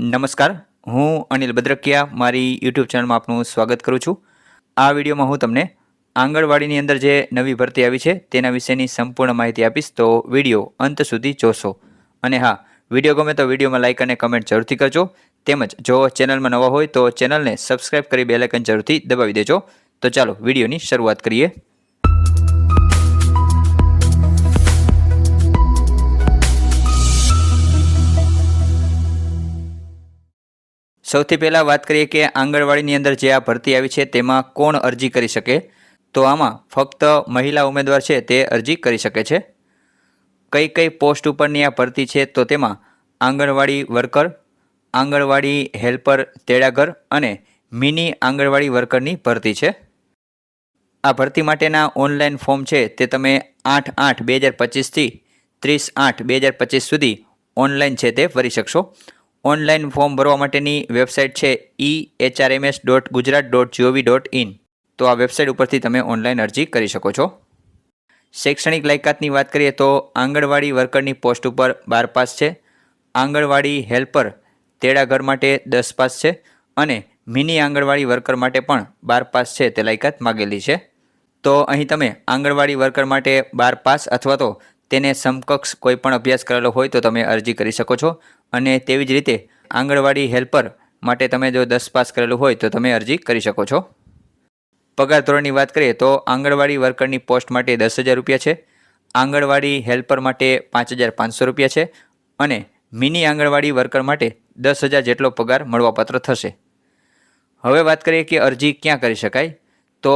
નમસ્કાર. હું અનિલ બદ્રકિયા, મારી યુટ્યુબ ચેનલમાં આપનું સ્વાગત કરું છું. આ વિડીયોમાં હું તમને આંગણવાડીની અંદર જે નવી ભરતી આવી છે, તેના વિશેની સંપૂર્ણ માહિતી આપીશ, તો વીડિયો અંત સુધી જોશો. અને હા, વીડિયો ગમે તો વિડીયોમાં લાઇક અને કમેન્ટ જરૂરથી કરજો. તેમજ જો ચેનલમાં નવા હોય, તો ચેનલને સબસ્ક્રાઈબ કરી બેલાઇકન જરૂરથી દબાવી દેજો. તો ચાલો વિડીયોની શરૂઆત કરીએ. સૌથી પહેલાં વાત કરીએ કે આંગણવાડીની અંદર જે આ ભરતી આવી છે, તેમાં કોણ અરજી કરી શકે? તો આમાં ફક્ત મહિલા ઉમેદવાર છે, તે અરજી કરી શકે છે. કઈ કઈ પોસ્ટ ઉપરની આ ભરતી છે, તો તેમાં આંગણવાડી વર્કર, આંગણવાડી હેલ્પર, તેડાગર અને મિની આંગણવાડી વર્કરની ભરતી છે. આ ભરતી માટેના ઓનલાઈન ફોર્મ છે, તે તમે આઠ આઠ બે હજાર પચીસથી ત્રીસ આઠ બે હજાર પચીસ સુધી ઓનલાઈન છે, તે ભરી શકશો. ઓનલાઈન ફોર્મ ભરવા માટેની વેબસાઇટ છે E HRMS dot Gujarat dot GOV dot in તો આ વેબસાઇટ ઉપરથી તમે ઓનલાઈન અરજી કરી શકો છો. શૈક્ષણિક લાયકાતની વાત કરીએ તો આંગણવાડી વર્કરની પોસ્ટ ઉપર બાર પાસ છે. આંગણવાડી હેલ્પર તેડાગર માટે દસ પાસ છે અને મિની આંગણવાડી વર્કર માટે પણ બાર પાસ છે તે લાયકાત માગેલી છે. તો અહીં તમે આંગણવાડી વર્કર માટે બાર પાસ અથવા તો તેને સમકક્ષ કોઈ પણ અભ્યાસ કરેલો હોય તો તમે અરજી કરી શકો છો. અને તેવી જ રીતે આંગણવાડી હેલ્પર માટે તમે જો દસ પાસ કરેલું હોય તો તમે અરજી કરી શકો છો. પગાર ધોરણની વાત કરીએ તો આંગણવાડી વર્કરની પોસ્ટ માટે દસ હજાર રૂપિયા છે. આંગણવાડી હેલ્પર માટે પાંચ હજાર પાંચસો રૂપિયા છે અને મિની આંગણવાડી વર્કર માટે દસ હજાર જેટલો પગાર મળવાપાત્ર થશે. હવે વાત કરીએ કે અરજી ક્યાં કરી શકાય? તો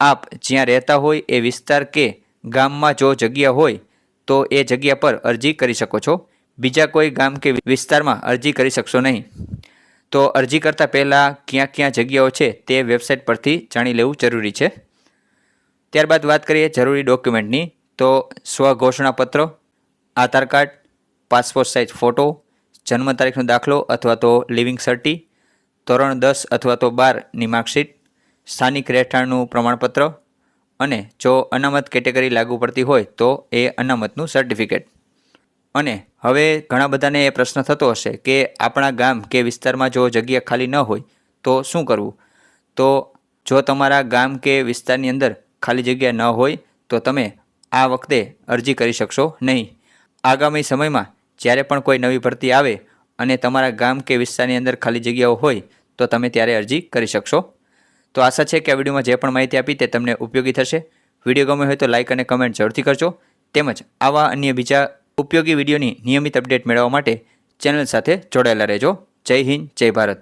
આપ જ્યાં રહેતા હોય એ વિસ્તાર કે ગામમાં જો જગ્યા હોય તો એ જગ્યા પર અરજી કરી શકો છો. બીજા કોઈ ગામ કે વિસ્તારમાં અરજી કરી શકશો નહીં. તો અરજી કરતાં પહેલાં ક્યાં ક્યાં જગ્યાઓ છે તે વેબસાઇટ પરથી જાણી લેવું જરૂરી છે. ત્યારબાદ વાત કરીએ જરૂરી ડોક્યુમેન્ટની. તો સ્વઘોષણાપત્ર, Aadhaar card, passport size photo, જન્મ તારીખનો દાખલો અથવા તો લિવિંગ સર્ટી, ધોરણ દસ અથવા તો બારની માર્કશીટ, સ્થાનિક રહેઠાણનું પ્રમાણપત્ર અને જો અનામત કેટેગરી લાગુ પડતી હોય તો એ અનામતનું સર્ટિફિકેટ અને હવે ઘણા બધાને એ પ્રશ્ન થતો હશે કે આપણા ગામ કે વિસ્તારમાં જો જગ્યા ખાલી ન હોય તો શું કરવું? તો જો તમારા ગામ કે વિસ્તારની અંદર ખાલી જગ્યા ન હોય તો તમે આ વખતે અરજી કરી શકશો નહીં. આગામી સમયમાં જ્યારે પણ કોઈ નવી ભરતી આવે અને તમારા ગામ કે વિસ્તારની અંદર ખાલી જગ્યાઓ હોય તો તમે ત્યારે અરજી કરી શકશો. તો આશા છે કે આ વિડીયોમાં જે પણ માહિતી આપી તે તમને ઉપયોગી થશે. વીડિયો ગમે હોય તો લાઇક અને કમેન્ટ જરૂરથી કરજો. તેમજ આવા અન્ય બીજા ઉપયોગી વિડીયોની નિયમિત અપડેટ મેળવવા માટે ચેનલ સાથે જોડાયેલા રહેજો. જય હિન્દ, જય ભારત.